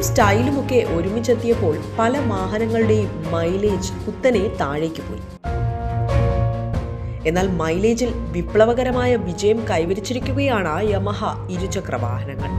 ലുക്കും സ്റ്റൈലും ഒക്കെ ഒരുമിച്ചെത്തിയപ്പോൾ പല വാഹനങ്ങളുടെയും മൈലേജ് കുത്തനെ താഴേക്ക് പോയി. എന്നാൽ മൈലേജിൽ വിപ്ലവകരമായ വിജയം കൈവരിച്ചിരിക്കുകയാണ് യമഹ ഇരുചക്ര വാഹനങ്ങൾ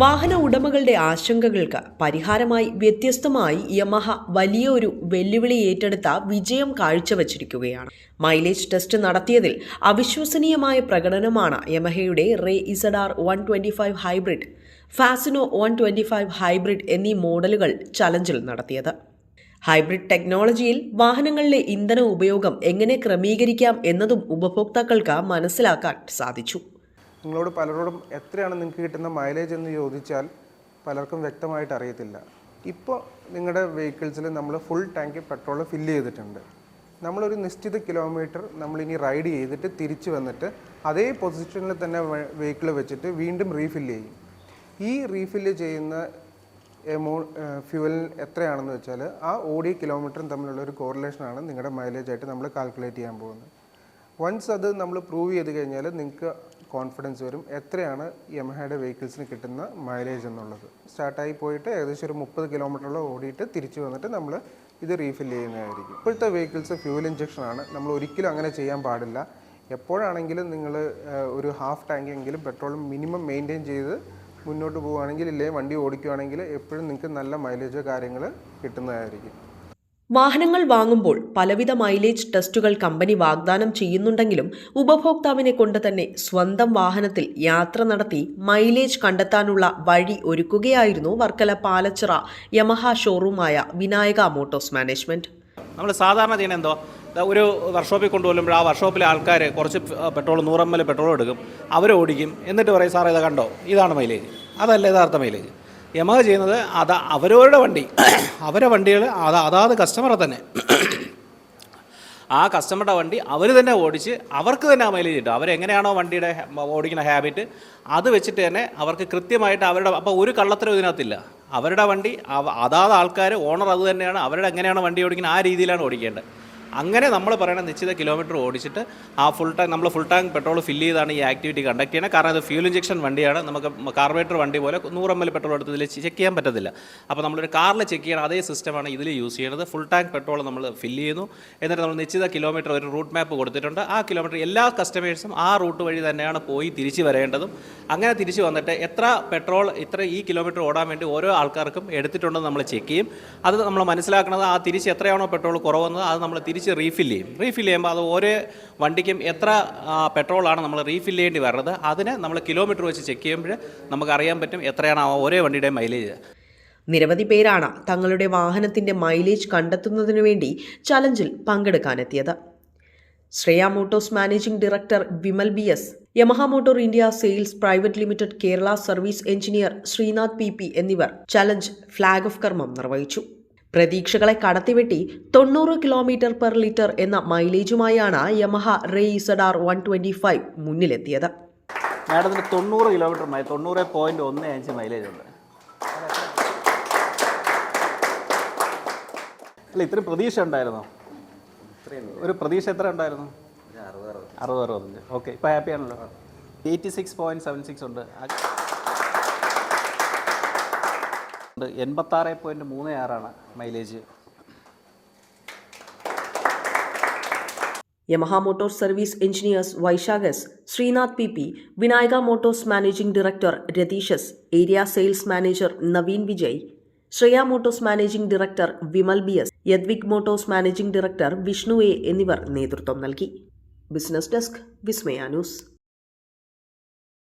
വാഹന ഉടമകളുടെ ആശങ്കകൾക്ക് പരിഹാരമായി വ്യത്യസ്തമായി യമഹ വലിയൊരു വെല്ലുവിളി ഏറ്റെടുത്ത വിജയം കാഴ്ചവച്ചിരിക്കുകയാണ്. മൈലേജ് ടെസ്റ്റ് നടത്തിയതിൽ അവിശ്വസനീയമായ പ്രകടനമാണ് യമഹയുടെ Ray ZR one twenty five hybrid Fascino one twenty five hybrid എന്നീ മോഡലുകൾ ചലഞ്ചിൽ നടത്തിയത്. ഹൈബ്രിഡ് ടെക്നോളജിയിൽ വാഹനങ്ങളിലെ ഇന്ധന ഉപയോഗം എങ്ങനെ ക്രമീകരിക്കാം എന്നതും ഉപഭോക്താക്കൾക്ക് മനസ്സിലാക്കാൻ സാധിച്ചു. നിങ്ങളോട് പലരോടും എത്രയാണ് നിങ്ങൾക്ക് കിട്ടുന്ന മൈലേജ് എന്ന് ചോദിച്ചാൽ പലർക്കും വ്യക്തമായിട്ട് അറിയത്തില്ല. ഇപ്പോൾ നിങ്ങളുടെ വെഹിക്കിൾസിൽ നമ്മൾ ഫുൾ ടാങ്ക് പെട്രോൾ ഫില്ല് ചെയ്തിട്ടുണ്ട്. നമ്മളൊരു നിശ്ചിത കിലോമീറ്റർ നമ്മളിനി റൈഡ് ചെയ്തിട്ട് തിരിച്ച് വന്നിട്ട് അതേ പൊസിഷനിൽ തന്നെ വെഹിക്കിൾ വെച്ചിട്ട് വീണ്ടും റീഫില്ല് ചെയ്യും. ഈ റീഫില്ല് ചെയ്യുന്ന എമൗ ഫ്യൂവൽ എത്രയാണെന്ന് വെച്ചാൽ ആ ഓടിയ കിലോമീറ്ററും തമ്മിലുള്ള ഒരു കോറിലേഷനാണ് നിങ്ങളുടെ മൈലേജായിട്ട് നമ്മൾ കാൽക്കുലേറ്റ് ചെയ്യാൻ പോകുന്നത്. വൺസ് അത് നമ്മൾ പ്രൂവ് ചെയ്ത് കഴിഞ്ഞാൽ നിങ്ങൾക്ക് കോൺഫിഡൻസ് വരും. എത്രയാണ് യമഹയുടെ വെഹിക്കിൾസിന് കിട്ടുന്ന മൈലേജ് എന്നുള്ളത്? സ്റ്റാർട്ടായി പോയിട്ട് ഏകദേശം ഒരു മുപ്പത് കിലോമീറ്ററോളം ഓടിയിട്ട് തിരിച്ചു വന്നിട്ട് നമ്മൾ ഇത് റീഫിൽ ചെയ്യുന്നതായിരിക്കും. ഇപ്പോഴത്തെ വെഹിക്കിൾസ് ഫ്യൂൽ ഇഞ്ചക്ഷൻ ആണ്. നമ്മൾ ഒരിക്കലും അങ്ങനെ ചെയ്യാൻ പാടില്ല. എപ്പോഴാണെങ്കിലും നിങ്ങൾ ഒരു ഹാഫ് ടാങ്ക് എങ്കിലും പെട്രോൾ മിനിമം മെയിന്റെയിൻ ചെയ്ത് മുന്നോട്ട് പോവുകയാണെങ്കിൽ ഇല്ലേ വണ്ടി ഓടിക്കുകയാണെങ്കിൽ എപ്പോഴും നിങ്ങൾക്ക് നല്ല മൈലേജോ കാര്യങ്ങൾ കിട്ടുന്നതായിരിക്കും. വാഹനങ്ങൾ വാങ്ങുമ്പോൾ പലവിധ മൈലേജ് ടെസ്റ്റുകൾ കമ്പനി വാഗ്ദാനം ചെയ്യുന്നുണ്ടെങ്കിലും ഉപഭോക്താവിനെ കൊണ്ട് തന്നെ സ്വന്തം വാഹനത്തിൽ യാത്ര നടത്തി മൈലേജ് കണ്ടെത്താനുള്ള വഴി ഒരുക്കുകയായിരുന്നു വർക്കല പാലച്ചിറ യമഹ ഷോറൂമായ വിനായക മോട്ടോഴ്സ് മാനേജ്മെന്റ്. നമ്മൾ സാധാരണ ചെയ്യുന്ന എന്തോ? ഒരു വർക്ക്ഷോപ്പിൽ കൊണ്ടുപോകുമ്പോൾ ആ വർക്ക്ഷോപ്പിലെ ആൾക്കാർ കുറച്ച് പെട്രോൾ നൂറ് എം എൽ പെട്രോൾ എടുക്കും. അവർ ഓടിക്കും എന്നിട്ട് പറയും സാറേ ഇത് കണ്ടോ? ഇതാണ് മൈലേജ്. അതല്ല യഥാർത്ഥ മൈലേജ്. യമഹ ചെയ്യുന്നത് അത് അവരവരുടെ വണ്ടി. അവരെ വണ്ടികൾ അത് അതാത് കസ്റ്റമറെ തന്നെ. ആ കസ്റ്റമറുടെ വണ്ടി അവർ തന്നെ ഓടിച്ച് അവർക്ക് തന്നെ ആ മൈലേജ് കിട്ടും. അവരെങ്ങനെയാണോ വണ്ടിയുടെ ഓടിക്കുന്ന ഹാബിറ്റ് അത് വെച്ചിട്ട് തന്നെ അവർക്ക് കൃത്യമായിട്ട് അവരുടെ അപ്പോൾ ഒരു കള്ളത്തരം ഇതിനകത്തില്ല. അവരുടെ വണ്ടി അതാത് ആൾക്കാർ ഓണർ അത് തന്നെയാണ് അവരുടെ എങ്ങനെയാണ് വണ്ടി ഓടിക്കുന്നത് ആ രീതിയിലാണ് ഓടിക്കേണ്ടത്. അങ്ങനെ നമ്മൾ പറയുന്ന നിശ്ചിത കിലോമീറ്റർ ഓടിച്ചിട്ട് ആ ഫുൾ ടാങ്ക് നമ്മൾ ഫുൾ ടാങ്ക് പെട്രോൾ ഫില്ല് ചെയ്താണ് ഈ ആക്ടിവിറ്റി കണ്ടക്ട് ചെയ്യുന്നത് കാരണം ഇത് ഫ്യൂൽ ഇഞ്ചക്ഷൻ വണ്ടിയാണ്. നമുക്ക് കാർബേറ്റർ വണ്ടി പോലെ നൂറ് എം എൽ പെട്രോൾ എടുത്ത് ഇതിൽ ചെക്ക് ചെയ്യാൻ പറ്റത്തില്ല. അപ്പോൾ നമ്മളൊരു കാറിൽ ചെക്ക് ചെയ്യണം അതേ സിസ്റ്റമാണ് ഇതിൽ യൂസ് ചെയ്യുന്നത് ഫുൾ ടാങ്ക് പെട്രോൾ നമ്മൾ ഫില്ല് ചെയ്യുന്നു. എന്നിട്ട് നമ്മൾ നിശ്ചിത കിലോമീറ്റർ ഒരു റൂട്ട് മാപ്പ് കൊടുത്തിട്ടുണ്ട്. ആ കിലോമീറ്റർ എല്ലാ കസ്റ്റമേഴ്സും ആ റൂട്ട് വഴി തന്നെയാണ് പോയി തിരിച്ചു വരേണ്ടതും. അങ്ങനെ തിരിച്ചു വന്നിട്ട് എത്ര പെട്രോൾ ഇത്ര ഈ കിലോമീറ്റർ ഓടാൻ വേണ്ടി ഓരോ ആൾക്കാർക്കും എടുത്തിട്ടുണ്ടെന്ന് നമ്മൾ ചെക്ക് ചെയ്യും. അത് നമ്മൾ മനസ്സിലാക്കുന്നത് ആ തിരിച്ച് എത്രയാണോ പെട്രോൾ കുറവെന്നത് അത് നമ്മൾ തിരിച്ച് റീഫിൽ ചെയ്യും. റീഫിൽ ചെയ്യുമ്പോൾ അത് ഓരോ വണ്ടിക്കും എത്ര പെട്രോളാണ് നമ്മൾ റീഫിൽ ചെയ്യേണ്ടി വരുന്നത് അതിന് നമ്മൾ കിലോമീറ്റർ വെച്ച് ചെക്ക് ചെയ്യുമ്പോൾ നമുക്ക് അറിയാൻ പറ്റും എത്രയാണ് ആ ഓരോ വണ്ടിയുടെ മൈലേജ് നിരവധി പേരാണ് തങ്ങളുടെ വാഹനത്തിന്റെ മൈലേജ് കണ്ടെത്തുന്നതിനു വേണ്ടി ചലഞ്ചിൽ പങ്കെടുക്കാനെത്തിയത്. Shreya Motors managing director Vimal B S Yamaha Motor India Sales Private Limited Kerala service engineer Srinath P എന്നിവർ ചലഞ്ച് ഫ്ലാഗ് ഓഫ് കർമ്മം നിർവഹിച്ചു. പ്രതീക്ഷകളെ കടത്തിവെട്ടി തൊണ്ണൂറ് കിലോമീറ്റർ പെർ ലിറ്റർ എന്ന മൈലേജുമായാണ് Yamaha RayZR one twenty five മുന്നിലെത്തിയത്. മാഡത്തിന് തൊണ്ണൂറ് കിലോമീറ്റർ മൈ തൊണ്ണൂറ് പോയിന്റ് ഒന്ന് അഞ്ച് മൈലേജ് ഉണ്ട്. അല്ല ഇത്രയും പ്രതീക്ഷ ഉണ്ടായിരുന്നോ? ഒരു പ്രതീക്ഷ എത്ര ഉണ്ടായിരുന്നു? അറുപത് അറുപത്തഞ്ച് ഓക്കെ ഇപ്പോൾ ഹാപ്പി ആണല്ലോ. Eighty six point seven six ഉണ്ട്. ഉണ്ട് എൺപത്താറ് പോയിന്റ് മൂന്ന് ആറാണ് mileage. Yamaha Motor service engineers വൈശാഖസ് Srinath P P Vinayaka Motors managing director രതീഷസ് area sales manager Naveen Vijay Shreya Motors managing director Vimal B S Yadvik Motors managing director Vishnu A എന്നിവർ നേതൃത്വം നൽകി. Business desk Vismaya news.